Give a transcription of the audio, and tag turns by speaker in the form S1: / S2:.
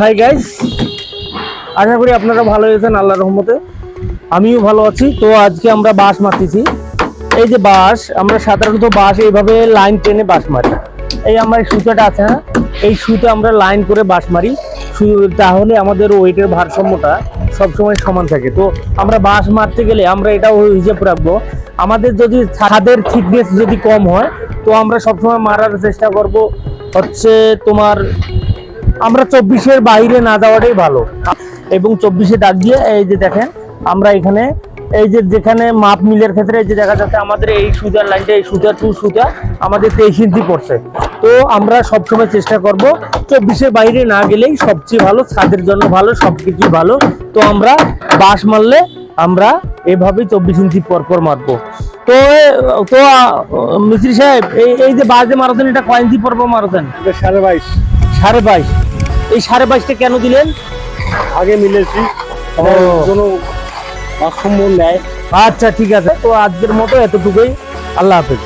S1: Hi guys আশা করি আপনারা ভালো হয়েছেন আল্লাহর রহমতে। আমিও ভালো আছি। তো আজকে আমরা বাঁশ মারতেছি। এই যে বাঁশ, আমরা সাধারণত বাঁশ এইভাবে লাইন টেনে বাঁশ মারি। এই আমার সুতাটা আছে না এই সুতো আমরা লাইন করে বাঁশ মারি। তাহলে আমাদের ওয়েটের ভারসাম্যটা সবসময় সমান থাকে। তো আমরা বাঁশ মারতে গেলে আমরা এটাও হিসেব রাখব। আমাদের যদি ছাদের থিকনেস যদি কম হয়, তো আমরা সবসময় মারার চেষ্টা করব। হচ্ছে তোমার আমরা চব্বিশের বাইরে না যাওয়াটাই ভালো। এবং চব্বিশে ডাক দিয়ে এই যে দেখেন আমরা এখানে এই যে যেখানে মাপ মিলের ক্ষেত্রে এই যে দেখা যাচ্ছে আমাদের এই সুতার লাইনটা এই সুতা টু সুতা আমাদের তেইশ ইঞ্চি পড়ছে। তো আমরা সবসময় চেষ্টা করব চব্বিশের বাইরে না গেলেই সবচেয়ে ভালো ছাদের জন্য ভালো সবকিছুই ভালো। তো আমরা বাঁশ মারলে আমরা এভাবেই চব্বিশ ইঞ্চি পর পর মারবো। তো তো মিস্ত্রি সাহেব এই এই যে বাজে মারাতেন এটা কয় ইঞ্চি পর পর মারাতেন
S2: সাড়ে বাইশ।
S1: সাড়ে বাইশ। এই সাড়ে বাইশটা কেন দিলেন?
S2: আগে মিলেছি। কোনো ভারসাম্য নেয়
S1: আচ্ছা ঠিক আছে। তো আজকের মতো এতটুকুই। আল্লাহ হাফেজ।